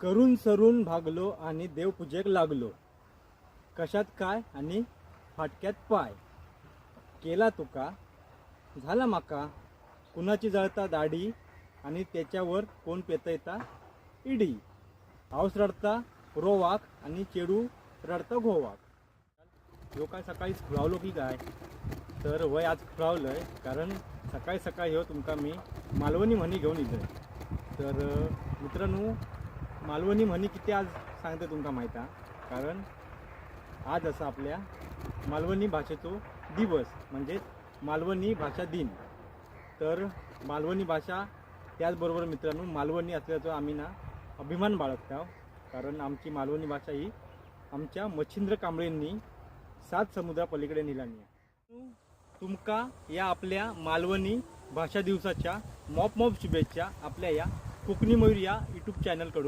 करून सरून भागलो आणि देवपूजेक लागलो. कशात काय आणि फाटक्यात पाय? केला तुका झाला माका? कुणाची जळता दाढी आणि त्याच्यावर कोण पेतयता? इडी. पाऊस रडता रोवाक आणि चेडू रडता घोवाक. ह्यो काय सकाळीच खुळावलो की काय? तर वय आज खुळावलंय कारण सकाळी सकाळी हो तुमका मी मालवणी म्हणी घेऊन येतोय तर मित्रांनो मालवणी म्हणी किती आज सांगते तुमका माहीत कारण आज असा आपल्या मालवणी भाषेचो दिवस म्हणजे मालवणी भाषा दिन. तर मालवणी भाषा त्याचबरोबर मित्रांनो मालवणी असल्याचं आम्ही ना अभिमान बाळगत आहोत कारण आमची मालवणी भाषा ही आमच्या मच्छिंद्र कांबळेंनी सात समुद्रापलीकडे निलानी आहे. तुमका या आपल्या मालवणी भाषा दिवसाच्या मॉप मॉप शुभेच्छा आपल्या या कोकणी मयूर या यूट्यूब चॅनलकडून